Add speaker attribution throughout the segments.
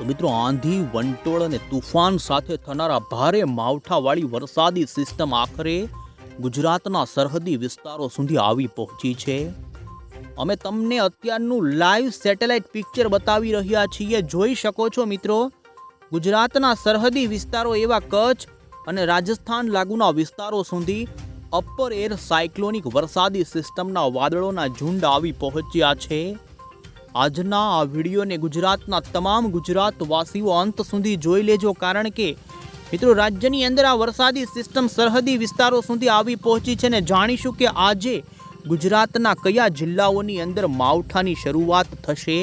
Speaker 1: તો મિત્રો, આંધી, વંટોળ અને તુફાન સાથે થનારા ભારે માવઠાવાળી વરસાદી સિસ્ટમ આખરે ગુજરાતના સરહદી વિસ્તારો સુધી આવી પહોંચી છે. અમે તમને અત્યારનું લાઈવ સેટેલાઇટ પિક્ચર બતાવી રહ્યા છીએ. જોઈ શકો છો મિત્રો, ગુજરાતના સરહદી વિસ્તારો એવા કચ્છ અને રાજસ્થાન લાગુના વિસ્તારો સુધી અપર એર સાયક્લોનિક વરસાદી સિસ્ટમના વાદળોના ઝુંડ આવી પહોંચ્યા છે. આજના આ વિડીયોને ગુજરાતના તમામ ગુજરાતવાસીઓ અંત સુધી જોઈ લેજો કારણ કે મિત્રો રાજ્યની અંદર આ વરસાદી સિસ્ટમ સરહદી વિસ્તારો સુધી આવી પહોંચી છે ને જાણીશું કે આજે ગુજરાતના કયા જિલ્લાઓની અંદર માવઠાની શરૂઆત થશે?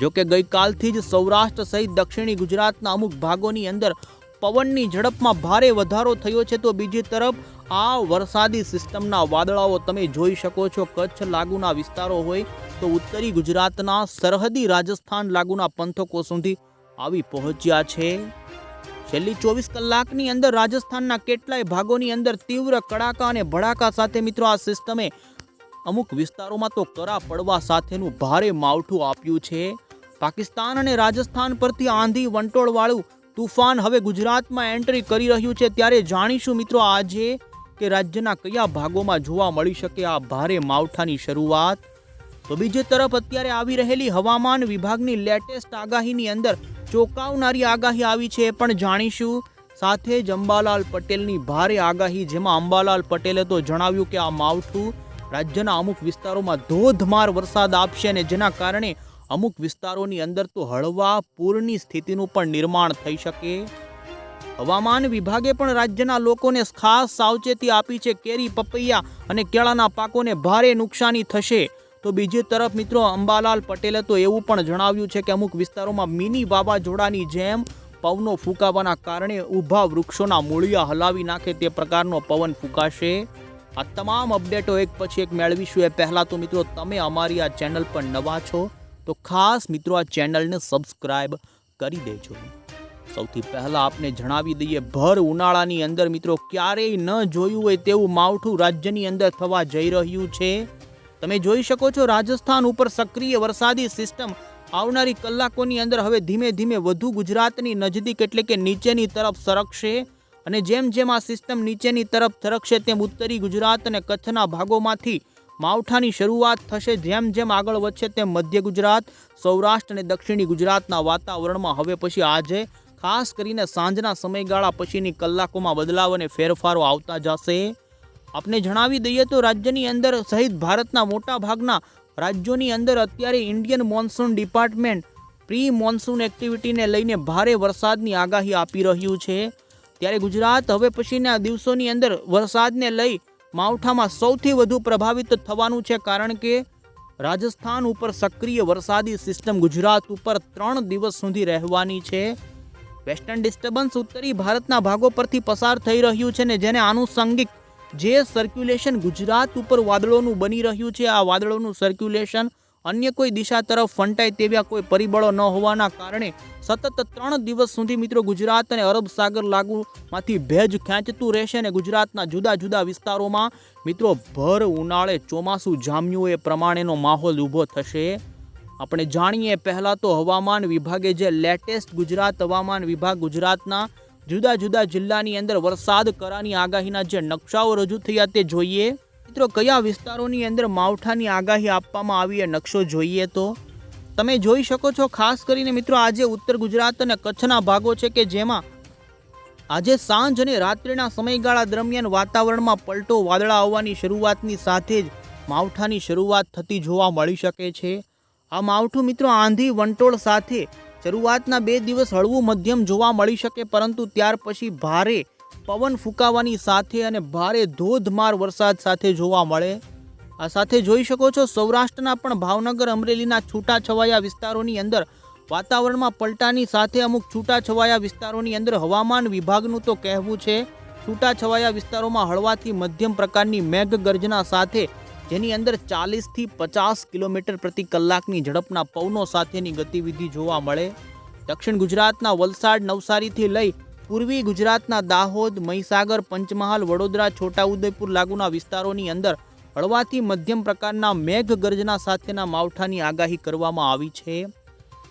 Speaker 1: જો કે ગઈકાલથી જ સૌરાષ્ટ્ર સહિત દક્ષિણી ગુજરાતના અમુક ભાગોની અંદર પવનની ઝડપમાં ભારે વધારો થયો છે તો બીજી તરફ આ વરસાદી સિસ્ટમના વાદળાઓ તમે જોઈ શકો છો. કચ્છ લાગુના વિસ્તારો હોય તો ઉત્તરી ગુજરાતના સરહદી રાજસ્થાન લાગુના પંથકો સુધી આવી પહોંચ્યા છે. છેલ્લી ચોવીસ કલાકની અંદર રાજસ્થાનના કેટલાય ભાગોની અંદર તીવ્ર કડાકા અને ભડાકા સાથે મિત્રો આ સિસ્ટમે અમુક વિસ્તારોમાં તો કરા પડવા સાથેનું ભારે માવઠું આપ્યું છે. પાકિસ્તાન અને રાજસ્થાન પરથી આંધી વંટોળવાળું તુફાન હવે ગુજરાતમાં એન્ટ્રી કરી રહ્યું છે. ત્યારે જાણીશું મિત્રો આજે કે રાજ્યના કયા ભાગોમાં જોવા મળી શકે આ ભારે માવઠાની શરૂઆત? તો બીજી તરફ અત્યારે આવી રહેલી હવામાન વિભાગની લેટેસ્ટ આગાહીની અંદર ચોંકાવનારી આગાહી આવી છે એ પણ જાણીશું. સાથે જ અંબાલાલ પટેલની ભારે આગાહી, જેમાં અંબાલાલ પટેલે તો જણાવ્યું કે આ માવઠું રાજ્યના અમુક વિસ્તારોમાં ધોધમાર વરસાદ આપશે અને જેના કારણે અમુક વિસ્તારોની અંદર તો હળવા પૂરની સ્થિતિનું પણ નિર્માણ થઈ શકે. હવામાન વિભાગે પણ રાજ્યના લોકોને ખાસ સાવચેતી આપી છે કેરી, પપૈયા અને કેળાના પાકોને ભારે નુકસાની થશે. તો બીજી તરફ મિત્રો અંબાલાલ પટેલે તો એવું પણ જણાવ્યું છે કે અમુક વિસ્તારોમાં મિની વાવાઝોડાની જેમ પવનો ફૂંકાવાના કારણે ઊભા વૃક્ષોના મૂળિયા હલાવી નાખે તે પ્રકારનો પવન ફૂંકાશે. આ તમામ અપડેટો એક પછી એક મેળવીશું. એ પહેલાં તો મિત્રો તમે અમારી આ ચેનલ પર નવા છો તો ખાસ મિત્રો આ ચેનલને સબસ્ક્રાઈબ કરી દેજો. સૌથી પહેલાં આપને જણાવી દઈએ, ભર ઉનાળાની અંદર મિત્રો ક્યારેય ન જોયું હોય તેવું માવઠું રાજ્યની અંદર થવા જઈ રહ્યું છે. તમે જોઈ શકો છો રાજસ્થાન ઉપર સક્રિય વરસાદી સિસ્ટમ આવનારી કલાકોની અંદર હવે ધીમે ધીમે વધુ ગુજરાતની નજદીક એટલે કે નીચેની તરફ સરકશે અને જેમ જેમ આ સિસ્ટમ નીચેની તરફ સરકશે તેમ ઉત્તરી ગુજરાત અને કચ્છના ભાગોમાંથી માવઠાની શરૂઆત થશે. જેમ જેમ આગળ વધશે તેમ મધ્ય ગુજરાત, સૌરાષ્ટ્ર અને દક્ષિણી ગુજરાતના વાતાવરણમાં હવે પછી આજે ખાસ કરીને સાંજના સમયગાળા પછીની કલાકોમાં બદલાવ અને ફેરફારો આવતા જશે. આપને જણાવી દઈએ તો રાજ્યની અંદર સહિત ભારતના મોટા ભાગના રાજ્યોની અંદર અત્યારે Indian monsoon department pre monsoon એક્ટિવિટીને લઈને ભારે વરસાદની આગાહી આપી રહ્યું છે. ત્યારે ગુજરાત હવે પછીના દિવસોની અંદર વરસાદને લઈ માવઠામાં સૌથી વધુ પ્રભાવિત થવાનું છે કારણ કે રાજસ્થાન ઉપર સક્રિય વરસાદી સિસ્ટમ ગુજરાત ઉપર ત્રણ દિવસ સુધી રહેવાની છે. વેસ્ટર્ન ડિસ્ટર્બન્સ ઉત્તરી ભારતના ભાગો પરથી પસાર થઈ રહ્યું છે ને જેને આનુષંગિક જે સર્ક્યુલેશન ગુજરાત ઉપર વાદળોનું બની રહ્યું છે, આ વાદળોનું સર્ક્યુલેશન અન્ય કોઈ દિશા તરફ ફંટાય તેવા કોઈ પરિબળો ન હોવાના કારણે સતત ત્રણ દિવસ સુધી મિત્રો ગુજરાત અને અરબ સાગર લાગુમાંથી ભેજ ખેંચતું રહેશે અને ગુજરાતના જુદા જુદા વિસ્તારોમાં મિત્રો ભર ઉનાળે ચોમાસું જામ્યું એ પ્રમાણેનો માહોલ ઊભો થશે. આપણે જાણીએ, પહેલાં તો હવામાન વિભાગે જે લેટેસ્ટ ગુજરાત, હવામાન વિભાગ ગુજરાતના જુદા જુદા જિલ્લાની અંદર વરસાદ કરાની આગાહીના જે નકશાઓ રજૂ થયા તે જોઈએ. મિત્રો, કયા વિસ્તારોની અંદર માવઠાની આગાહી આપવામાં આવી એ નકશો જોઈએ તો? તમે જોઈ શકો છો, ખાસ કરીને મિત્રો, આજે ઉત્તર ગુજરાત અને કચ્છના ભાગો છે કે જેમાં આજે સાંજ અને રાત્રિના સમયગાળા દરમિયાન વાતાવરણમાં પલટો વાદળા આવવાની શરૂઆતની સાથે જ માવઠાની શરૂઆત થતી જોવા મળી શકે છે. આ માવઠું મિત્રો આંધી વંટોળ સાથે શરૂઆતના બે દિવસ હળવું મધ્યમ જોવા મળી શકે, પરંતુ ત્યાર પછી ભારે પવન ફૂંકાવાની સાથે અને ભારે ધોધમાર વરસાદ સાથે જોવા મળે. આ સાથે જોઈ શકો છો, સૌરાષ્ટ્રના પણ ભાવનગર, અમરેલીના છૂટાછવાયા વિસ્તારોની અંદર વાતાવરણમાં પલટાની સાથે અમુક છૂટાછવાયા વિસ્તારોની અંદર હવામાન વિભાગનું તો કહેવું છે. છૂટાછવાયા વિસ્તારોમાં હળવાથી મધ્યમ પ્રકારની મેઘગર્જના સાથે જેની અંદર ચાલીસથી પચાસ કિલોમીટર પ્રતિ કલાકની ઝડપના પવનો સાથેની ગતિવિધિ જોવા મળે. દક્ષિણ ગુજરાતના વલસાડ નવસારીથી લઈ પૂર્વી ગુજરાતના દાહોદ, મહીસાગર, પંચમહાલ, વડોદરા, છોટાઉદેપુર લાગુના વિસ્તારોની અંદર હળવાથી મધ્યમ પ્રકારના મેઘગર્જના સાથેના માવઠાની આગાહી કરવામાં આવી છે.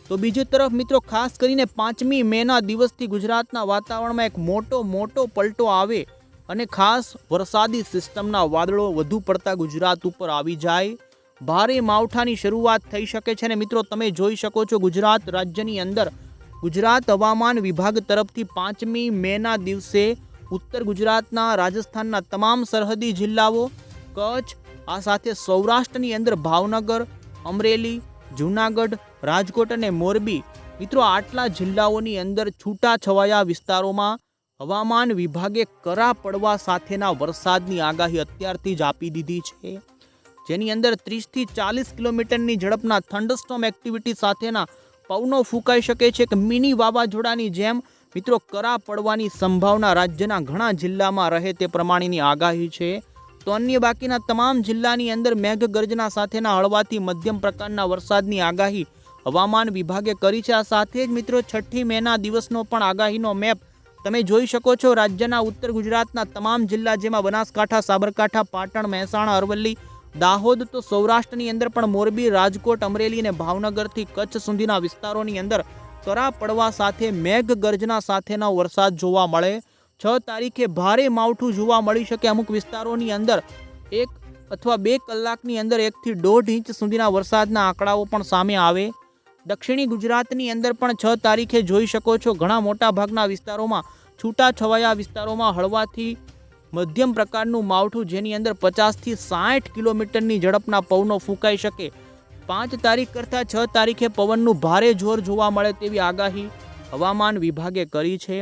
Speaker 1: તો બીજી તરફ મિત્રો ખાસ કરીને પાંચમી મેના દિવસથી ગુજરાતના વાતાવરણમાં એક મોટો મોટો પલટો આવે અને ખાસ વરસાદી સિસ્ટમના વાદળો વધુ પડતા ગુજરાત ઉપર આવી જાય. ભારે માવઠાની શરૂઆત થઈ શકે છે અને મિત્રો, તમે જોઈ શકો છો ગુજરાત રાજ્યની અંદર ગુજરાત હવામાન વિભાગ તરફથી પાંચમી મેના દિવસે ઉત્તર ગુજરાતના રાજસ્થાનના તમામ સરહદી જિલ્લાઓ, કચ્છ, આ સાથે સૌરાષ્ટ્રની અંદર ભાવનગર, અમરેલી, જૂનાગઢ, રાજકોટ અને મોરબી મિત્રો આટલા જિલ્લાઓની અંદર છૂટાછવાયા વિસ્તારોમાં હવામાન વિભાગે કરા પડવા સાથેના વરસાદની આગાહી અત્યારથી જ આપી દીધી છે. જેની અંદર ત્રીસથી ચાલીસ કિલોમીટરની ઝડપના થંડરસ્ટોમ એક્ટિવિટી સાથેના પવનો ફૂંકાઈ શકે છે કે મિની વાવાઝોડાની જેમ. મિત્રો, કરા પડવાની સંભાવના રાજ્યના ઘણા જિલ્લામાં રહે તે પ્રમાણેની આગાહી છે. તો અન્ય બાકીના તમામ જિલ્લાની અંદર મેઘગર્જના સાથેના હળવાથી મધ્યમ પ્રકારના વરસાદની આગાહી હવામાન વિભાગે કરી છે. આ સાથે જ મિત્રો, છઠ્ઠી મેના દિવસનો પણ આગાહીનો મેપ તમે જોઈ શકો છો રાજ્યના ઉત્તર ગુજરાતના તમામ જિલ્લા જેમાં બનાસકાંઠા, સાબરકાંઠા, પાટણ, મહેસાણા, અરવલ્લી, દાહોદ તો સૌરાષ્ટ્રની અંદર પણ મોરબી, રાજકોટ, અમરેલી અને ભાવનગરથી કચ્છ સુધીના વિસ્તારોની અંદર કરા પડવા સાથે, મેઘ ગર્જના સાથેનો વરસાદ જોવા મળે. છ તારીખે ભારે માવઠું જોવા મળી શકે અમુક વિસ્તારોની અંદર. એક અથવા બે કલાકની અંદર એકથી દોઢ ઇંચ સુધીના વરસાદના આંકડાઓ પણ સામે આવે. દક્ષિણી ગુજરાતની અંદર પણ છ તારીખે જોઈ શકો છો. ઘણા મોટા ભાગના વિસ્તારોમાં છૂટા છવાયા વિસ્તારોમાં હળવાથી મધ્યમ પ્રકારનું માવઠું જેની અંદર પચાસથી સાઠ કિલોમીટરની ઝડપના પવનો ફૂંકાઈ શકે. પાંચ તારીખ કરતાં છ તારીખે પવનનું ભારે જોર જોવા મળે તેવી આગાહી હવામાન વિભાગે કરી છે.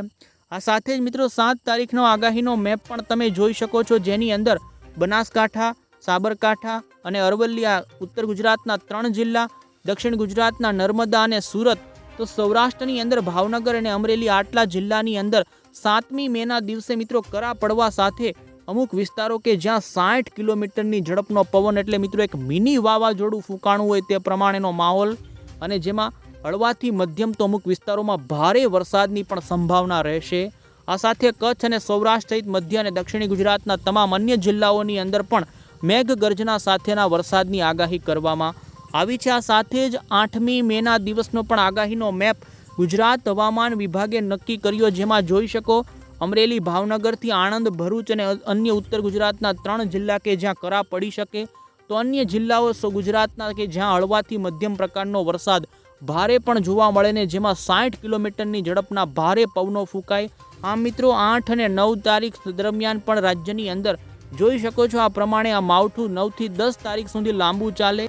Speaker 1: આ સાથે જ મિત્રો સાત તારીખનો આગાહીનો મેપ પણ તમે જોઈ શકો છો જેની અંદર બનાસકાંઠા, સાબરકાંઠા અને અરવલ્લી ઉત્તર ગુજરાતના ત્રણ જિલ્લા દક્ષિણ ગુજરાતના નર્મદા અને સુરત તો સૌરાષ્ટ્રની અંદર ભાવનગર અને અમરેલી આટલા જિલ્લાની અંદર સાતમી મેના દિવસે મિત્રો કરા પડવા સાથે અમુક વિસ્તારો કે જ્યાં સાઠ કિલોમીટરની ઝડપનો પવન એટલે મિત્રો એક મિની વાવાઝોડું ફૂંકાણું હોય તે પ્રમાણેનો માહોલ અને જેમાં હળવાથી મધ્યમ તો અમુક વિસ્તારોમાં ભારે વરસાદની પણ સંભાવના રહેશે. આ સાથે કચ્છ અને સૌરાષ્ટ્ર સહિત મધ્ય અને દક્ષિણી ગુજરાતના તમામ અન્ય જિલ્લાઓની અંદર પણ મેઘગર્જના સાથેના વરસાદની આગાહી કરવામાં આવી છે આ સાથે જ આઠમી મેના દિવસનો પણ આગાહીનો મેપ ગુજરાત હવામાન વિભાગે નક્કી કર્યો, જેમાં જોઈ શકો અમરેલી, ભાવનગરથી આણંદ, ભરૂચ અને અન્ય ઉત્તર ગુજરાતના ત્રણ જિલ્લા કે જ્યાં કરા પડી શકે, તો અન્ય જિલ્લાઓ ગુજરાતના કે જ્યાં હળવાથી મધ્યમ પ્રકારનો વરસાદ ભારે પણ જોવા મળે ને જેમાં સાઠ કિલોમીટરની ઝડપના ભારે પવનો ફૂંકાય. આમ મિત્રો, આઠ અને નવ તારીખ દરમિયાન પણ રાજ્યની અંદર જોઈ શકો છો આ પ્રમાણે આ માવઠું નવથી દસ તારીખ સુધી લાંબુ ચાલે.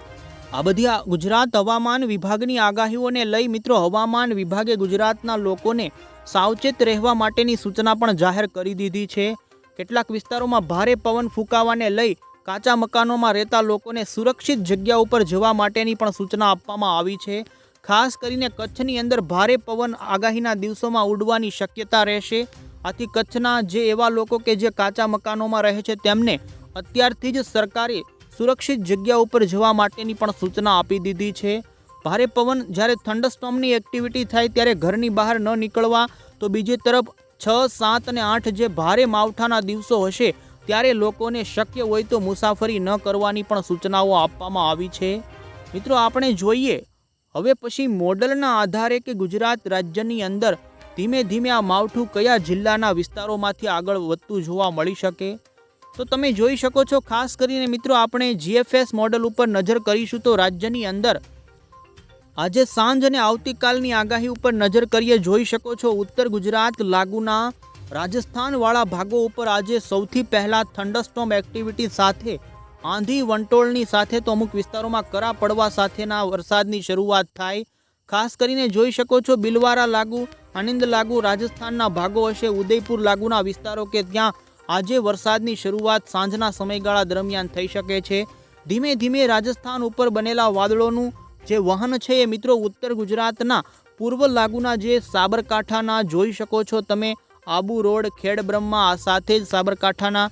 Speaker 1: આ બધી ગુજરાત હવામાન વિભાગની આગાહીઓને લઈ મિત્રો હવામાન વિભાગે ગુજરાતના લોકોને સાવચેત રહેવા માટેની સૂચના પણ જાહેર કરી દીધી છે. કેટલાક વિસ્તારોમાં ભારે પવન ફૂંકાવાને લઈ કાચા મકાનોમાં રહેતા લોકોને સુરક્ષિત જગ્યા ઉપર જવા માટેની પણ સૂચના આપવામાં આવી છે. ખાસ કરીને કચ્છની અંદર ભારે પવન આગાહીના દિવસોમાં ઉડવાની શક્યતા રહેશે. આથી કચ્છના જે એવા લોકો કે જે કાચા મકાનોમાં રહે છે તેમને અત્યારથી જ સરકારે સુરક્ષિત જગ્યા ઉપર જવા માટેની પણ સૂચના આપી દીધી છે. ભારે પવન જ્યારે થંડરસ્ટોમની એક્ટિવિટી થાય ત્યારે ઘરની બહાર ન નીકળવા તો બીજી તરફ છ, સાત અને આઠ જે ભારે માવઠાના દિવસો હશે ત્યારે લોકોને શક્ય હોય તો મુસાફરી ન કરવાની પણ સૂચનાઓ આપવામાં આવી છે. મિત્રો, આપણે જોઈએ, હવે પછી મોડલના આધારે કે ગુજરાત રાજ્યની અંદર ધીમે ધીમે આ માવઠું કયા જિલ્લાના વિસ્તારોમાંથી આગળ વધતું જોવા મળી શકે? તો તમે જોઈ શકો છો, ખાસ કરીને મિત્રો આપણે જીએફએસ મોડલ ઉપર નજર કરીશું તો રાજ્યની અંદર આજે સાંજ અને આવતીકાલની આગાહી ઉપર નજર કરીએ, જોઈ શકો છો ઉત્તર ગુજરાત, લાગુના, રાજસ્થાનવાળા ભાગો ઉપર આજે સૌથી પહેલાં થંડરસ્ટોમ એક્ટિવિટી સાથે, આંધી વંટોળની સાથે તો અમુક વિસ્તારોમાં કરા પડવા સાથેના વરસાદની શરૂઆત થાય. ખાસ કરીને જોઈ શકો છો બિલવારા લાગુ આનંદ લાગુ, રાજસ્થાનના ભાગો હશે, ઉદયપુર લાગુના વિસ્તારો કે ત્યાં આજે વરસાદની શરૂઆત સાંજના સમયગાળા દરમિયાન થઈ શકે છે. ધીમે ધીમે રાજસ્થાન ઉપર બનેલા વાદળોનું જે વહન છે એ મિત્રો ઉત્તર ગુજરાતના પૂર્વ લાગુના જે સાબરકાંઠાના જોઈ શકો છો તમે. આબુ રોડ ખેડબ્રહ્મા આ સાથે જ સાબરકાંઠાના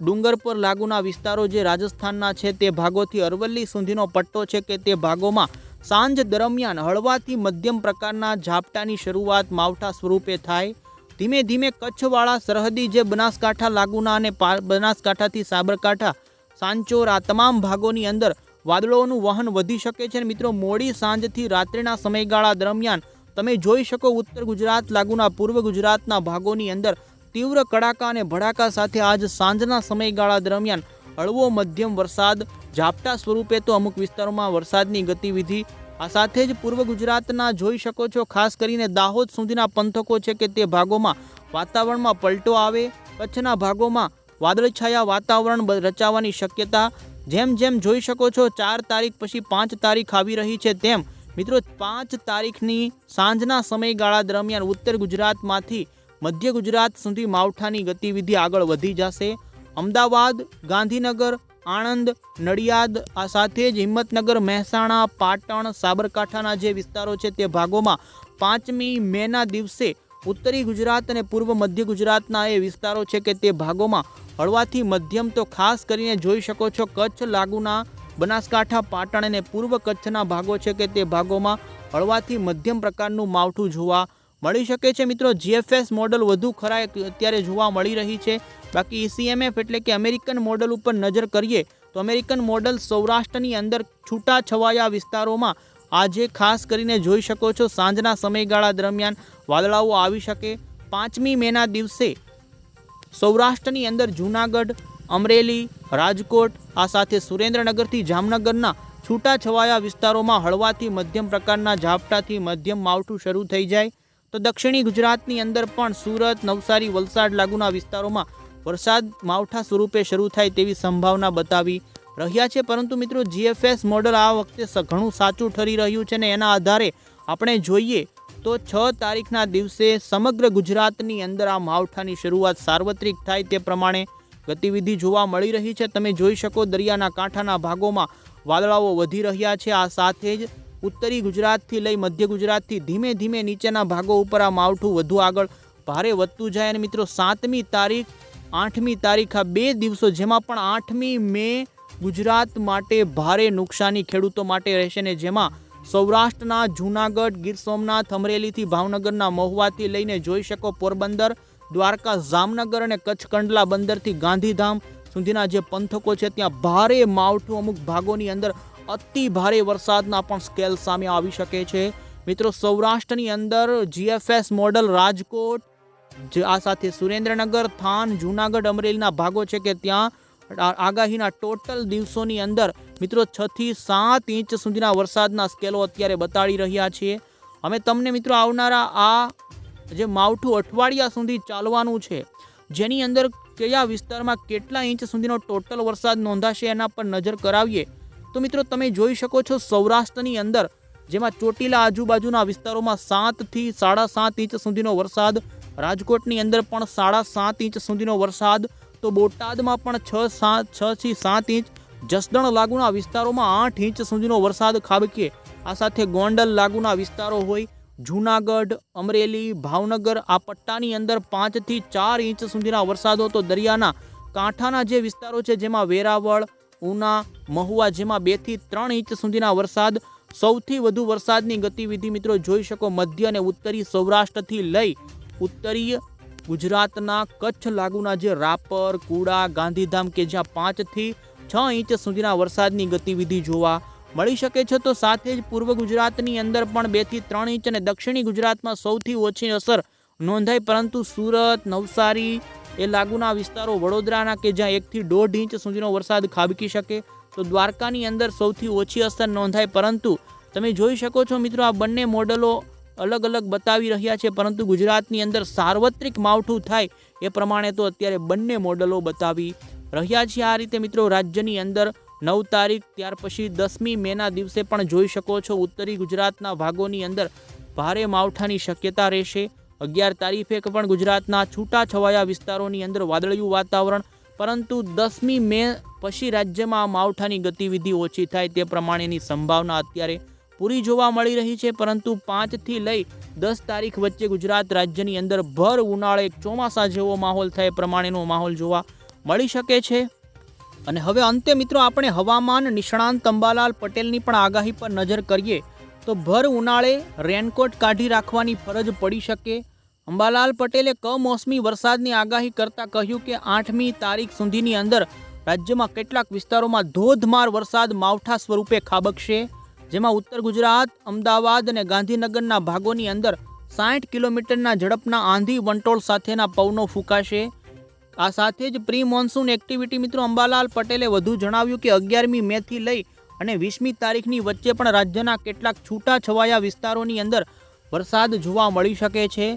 Speaker 1: ડુંગર પર લાગુના વિસ્તારો જે રાજસ્થાનના છે તે ભાગોથી અરવલ્લી સુધીનો પટ્ટો છે કે તે ભાગોમાં સાંજ દરમિયાન હળવાથી મધ્યમ પ્રકારના ઝાપટાની શરૂઆત માવઠા સ્વરૂપે થાય. ધીમે ધીમે કચ્છવાળા સરહદી જે બનાસકાંઠા લાગુના અને બનાસકાંઠાથી સાબરકાંઠા, સાંચોર તમામ ભાગોની અંદર વાદળોનું વહન વધી શકે છે. મિત્રો, મોડી સાંજથી રાત્રિના સમયગાળા દરમિયાન તમે જોઈ શકો ઉત્તર ગુજરાત, લાગુના પૂર્વ ગુજરાતના ભાગોની અંદર તીવ્ર કડાકા અને ભડાકા સાથે આજ સાંજના સમયગાળા દરમિયાન હળવો મધ્યમ વરસાદ, ઝાપટા સ્વરૂપે તો અમુક વિસ્તારોમાં વરસાદની ગતિવિધિ આ સાથે જ પૂર્વ ગુજરાતના જોઈ શકો છો, ખાસ કરીને દાહોદ સુધીના પંથકો છે કે તે ભાગોમાં વાતાવરણમાં પલટો આવે, કચ્છના ભાગોમાં વાદળછાયા વાતાવરણ રચાવાની શક્યતા. જેમ જેમ જોઈ શકો છો, ચાર તારીખ પછી પાંચ તારીખ આવી રહી છે તેમ, મિત્રો પાંચ તારીખની સાંજના સમયગાળા દરમિયાન ઉત્તર ગુજરાતમાંથી મધ્ય ગુજરાત સુધી માવઠાની ગતિવિધિ આગળ વધી જશે. અમદાવાદ, ગાંધીનગર આણંદ, નડિયાદ, આ સાથે જ હિંમતનગર, મહેસાણા, પાટણ, સાબરકાંઠાના જે વિસ્તારો છે તે ભાગોમાં પાંચમી મેના દિવસે ઉત્તરી ગુજરાત અને પૂર્વ મધ્ય ગુજરાતના એ વિસ્તારો છે કે તે ભાગોમાં હળવાથી મધ્યમ તો ખાસ કરીને જોઈ શકો છો કચ્છ, લાગુના, બનાસકાંઠા, પાટણ અને પૂર્વ કચ્છના ભાગો છે કે તે ભાગોમાં હળવાથી મધ્યમ પ્રકારનું માવઠું જોવા મળી શકે છે મિત્રો. જીએફએસ મોડલ વધુ ખરા અત્યારે જોવા મળી રહી છે. બાકી ઈસીએમએફ એટલે કે અમેરિકન મોડલ ઉપર નજર કરીએ તો અમેરિકન મોડલ સૌરાષ્ટ્રની અંદર છૂટા છવાયા વિસ્તારોમાં આજે ખાસ કરીને જોઈ શકો છો. સાંજના સમયગાળા દરમિયાન વાદળાઓ આવી શકે. પાંચમી મેના દિવસે સૌરાષ્ટ્રની અંદર જૂનાગઢ, અમરેલી, રાજકોટ, આ સાથે સુરેન્દ્રનગરથી જામનગરના છૂટાછવાયા વિસ્તારોમાં હળવાથી મધ્યમ પ્રકારના ઝાપટાથી મધ્યમ માવઠું શરૂ થઈ જાય. તો દક્ષિણી ગુજરાતની અંદર પણ સુરત, નવસારી, વલસાડ લાગુના વિસ્તારોમાં વરસાદ માવઠા સ્વરૂપે શરૂ થાય તેવી સંભાવના બતાવી રહ્યા છે. પરંતુ મિત્રો જીએફએસ મોડલ આ વખતે ઘણું સાચું ઠરી રહ્યું છે ને એના આધારે આપણે જોઈએ તો છ તારીખના દિવસે સમગ્ર ગુજરાતની અંદર આ માવઠાની શરૂઆત સાર્વત્રિક થાય તે પ્રમાણે ગતિવિધિ જોવા મળી રહી છે. તમે જોઈ શકો દરિયાના કાંઠાના ભાગોમાં વાદળાઓ વધી રહ્યા છે. આ સાથે જ ઉત્તરી ગુજરાતથી લઈ મધ્ય ગુજરાતથી ધીમે ધીમે નીચેના ભાગો ઉપર આ માવઠું વધુ આગળ ભારે વધતું જાય. અને મિત્રો, સાતમી તારીખ, આઠમી તારીખ આ બે દિવસો જેમાં પણ આઠમી મે ગુજરાત માટે ભારે નુકસાની ખેડૂતો માટે રહેશે ને જેમાં સૌરાષ્ટ્રના જૂનાગઢ, ગીર સોમનાથ, અમરેલીથી ભાવનગરના મહુવાથી લઈને જોઈ શકો પોરબંદર, દ્વારકા, જામનગર અને કચ્છ કંડલા બંદરથી ગાંધીધામ સુધીના જે પંથકો છે, ત્યાં ભારે માવઠું અમુક ભાગોની અંદર અતિ ભારે વરસાદના પણ સ્કેલ સામે આવી શકે છે. મિત્રો, સૌરાષ્ટ્રની અંદર જીએફએસ મોડલ રાજકોટ આ સાથે સુરેન્દ્રનગર, થાન, જૂનાગઢ, અમરેલીના ભાગો છે કે ત્યાં આગાહીના ટોટલ દિવસોની અંદર મિત્રો છથી સાત ઇંચ સુધીના વરસાદના સ્કેલો અત્યારે બતાડી રહ્યા છીએ અમે તમને મિત્રો, આવનારા આ જે માવઠું અઠવાડિયા સુધી ચાલવાનું છે, જેની અંદર કયા વિસ્તારમાં કેટલા ઇંચ સુધીનો ટોટલ વરસાદ નોંધાશે એના પર નજર કરાવીએ. તો મિત્રો તમે જોઈ શકો છો સૌરાષ્ટ્રની અંદર, જેમાં ચોટીલા આજુબાજુના વિસ્તારોમાં સાતથી સાડા સાત ઇંચ સુધીનો વરસાદ, રાજકોટની અંદર પણ સાડા સાત ઇંચ સુધીનો વરસાદ, તો બોટાદમાં પણ છ સાત છથી સાત ઇંચ, જસદણ લાગુના વિસ્તારોમાં આઠ ઇંચ સુધીનો વરસાદ ખાબકે આ સાથે ગોંડલ લાગુના વિસ્તારો હોય, જૂનાગઢ, અમરેલી, ભાવનગર, આ પટ્ટાની અંદર પાંચથી ચાર ઇંચ સુધીના વરસાદો, તો દરિયાના કાંઠાના જે વિસ્તારો છે, જેમાં વેરાવળ ઉના, મહુવા જેમાં બેથી ત્રણ ઇંચ સુધીના વરસાદ, સૌથી વધુ વરસાદની ગતિવિધિ મિત્રો જોઈ શકો મધ્ય અને ઉત્તરી સૌરાષ્ટ્રથી લઈ ઉત્તરીય ગુજરાતના કચ્છ લાગુના જે રાપર, કુડા, ગાંધીધામ કે જ્યાં પાંચથી છ ઇંચ સુધીના વરસાદની ગતિવિધિ જોવા મળી શકે છે, તો સાથે જ પૂર્વ ગુજરાતની અંદર પણ બેથી ત્રણ ઇંચ અને દક્ષિણી ગુજરાતમાં સૌથી ઓછી અસર નોંધાઈ, પરંતુ સુરત, નવસારી એ લાગુના વિસ્તારો વડોદરાના કે જ્યાં એકથી દોઢ ઇંચ સુધીનો વરસાદ ખાબકી શકે, તો દ્વારકાની અંદર સૌથી ઓછી અસર નોંધાય. પરંતુ તમે જોઈ શકો છો મિત્રો, આ બંને મોડલો અલગ અલગ બતાવી રહ્યા છે, પરંતુ ગુજરાતની અંદર સાર્વત્રિક માવઠું થાય એ પ્રમાણે તો અત્યારે બંને મોડલો બતાવી રહ્યા છે. આ રીતે મિત્રો, રાજ્યની અંદર નવ તારીખ, ત્યાર પછી દસમી મેના દિવસે પણ જોઈ શકો છો, ઉત્તરી ગુજરાતના ભાગોની અંદર ભારે માવઠાની શક્યતા રહેશે. અગિયાર તારીખે પણ ગુજરાતના છૂટાછવાયા વિસ્તારોની અંદર વાદળિયું વાતાવરણ, પરંતુ દસમી મે પછી રાજ્યમાં માવઠાની ગતિવિધિ ઓછી થાય તે પ્રમાણેની સંભાવના અત્યારે પૂરી જોવા મળી રહી છે, પરંતુ પાંચથી લઈ દસ તારીખ વચ્ચે ગુજરાત રાજ્યની અંદર ભર ઉનાળે ચોમાસા જેવો માહોલ થાય પ્રમાણેનો માહોલ જોવા મળી શકે છે. અને હવે અંતે મિત્રો આપણે હવામાન નિષ્ણાંત અંબાલાલ પટેલની પણ આગાહી પર નજર કરીએ તો ભર ઉનાળે રેનકોટ કાઢી રાખવાની ફરજ પડી શકે અંબાલાલ પટેલે કમોસમી વરસાદની આગાહી કરતા કહ્યું કે આઠમી તારીખ સુધીની અંદર રાજ્યમાં કેટલાક વિસ્તારોમાં ધોધમાર વરસાદ માવઠા સ્વરૂપે ખાબકશે, જેમાં ઉત્તર ગુજરાત, અમદાવાદ અને ગાંધીનગરના ભાગોની અંદર સાઠ કિલોમીટરના ઝડપના આંધી વંટોળ સાથેના પવનો ફૂંકાશે. આ સાથે જ પ્રી મોન્સૂન એક્ટિવિટી મિત્રો અંબાલાલ પટેલે વધુ જણાવ્યું કે અગિયારમી મેથી લઈ અને વીસમી તારીખની વચ્ચે પણ રાજ્યના કેટલાક છૂટાછવાયા વિસ્તારોની અંદર વરસાદ જોવા મળી શકે છે.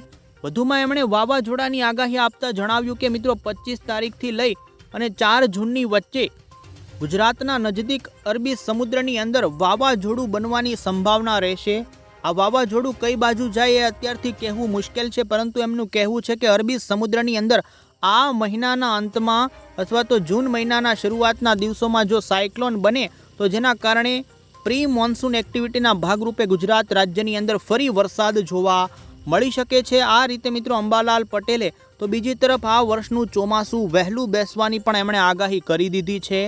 Speaker 1: વધુમાં એમણે વાવાઝોડાની આગાહી આપતા જણાવ્યું કે મિત્રો, પચીસ તારીખથી લઈ અને ચાર જૂનની વચ્ચે ગુજરાતના નજદીક અરબી સમુદ્રની અંદર વાવાઝોડું બનવાની સંભાવના રહેશે. આ વાવાઝોડું કઈ બાજુ જાય એ અત્યારથી કહેવું મુશ્કેલ છે, પરંતુ એમનું કહેવું છે કે અરબી સમુદ્રની અંદર આ મહિનાના અંતમાં અથવા તો જૂન મહિનાના શરૂઆતના દિવસોમાં જો સાયક્લોન બને, તો જેના કારણે પ્રી મોન્સૂન એક્ટિવિટીના ભાગરૂપે ગુજરાત રાજ્યની અંદર ફરી વરસાદ જોવા મળી શકે છે. આ રીતે મિત્રો અંબાલાલ પટેલે તો બીજી તરફ આ વર્ષનું ચોમાસું વહેલું બેસવાની પણ એમણે આગાહી કરી દીધી છે.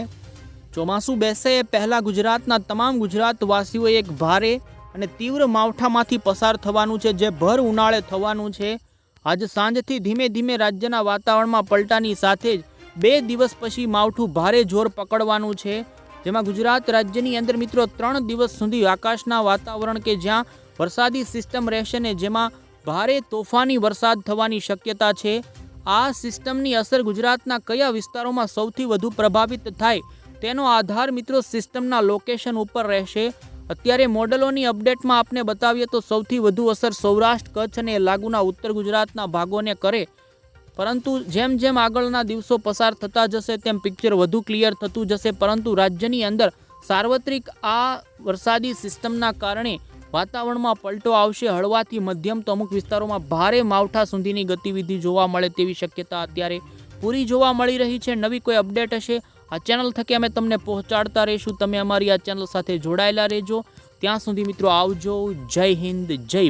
Speaker 1: ચોમાસું બેસે એ પહેલાં ગુજરાતના તમામ ગુજરાતવાસીઓએ એક ભારે અને તીવ્ર માવઠામાંથી પસાર થવાનું છે. જે ભર ઉનાળે થવાનું છે. આજ સાંજથી ધીમે ધીમે રાજ્યના વાતાવરણમાં પલટાની સાથે જ બે દિવસ પછી માવઠું ભારે જોર પકડવાનું છે. જેમાં ગુજરાત રાજ્યની અંદર મિત્રો ત્રણ દિવસ સુધી આકાશના વાતાવરણ કે જ્યાં વરસાદી સિસ્ટમ રહેશે ને જેમાં ભારે તોફાની વરસાદ થવાની શક્યતા છે. આ સિસ્ટમની અસર ગુજરાતના કયા વિસ્તારોમાં સૌથી વધુ પ્રભાવિત થાય તેનો આધાર મિત્રો સિસ્ટમના લોકેશન ઉપર રહેશે. અત્યારે મોડલોની અપડેટમાં આપને બતાવીએ તો સૌથી વધુ અસર સૌરાષ્ટ્ર, કચ્છ અને લાગુના ઉત્તર ગુજરાતના ભાગોને કરે. પરંતુ જેમ જેમ આગળના દિવસો પસાર થતા જશે તેમ પિક્ચર વધુ ક્લિયર થતું જશે. પરંતુ રાજ્યની અંદર સાર્વત્રિક આ વરસાદી સિસ્ટમના કારણે વાતાવરણમાં પલટો આવશે, હળવાથી મધ્યમ તો અમુક વિસ્તારોમાં ભારે માવઠા સુધીની ગતિવિધિ જોવા મળે તેવી શક્યતા અત્યારે પૂરી જોવા મળી રહી છે. નવી કોઈ અપડેટ હશે? આ ચેનલ થકી અમે તમને પહોંચાડતા રહીશું. તમે અમારી આ ચેનલ સાથે જોડાયેલા રહેજો. ત્યાં સુધી મિત્રો આવજો. જય હિન્દ, જય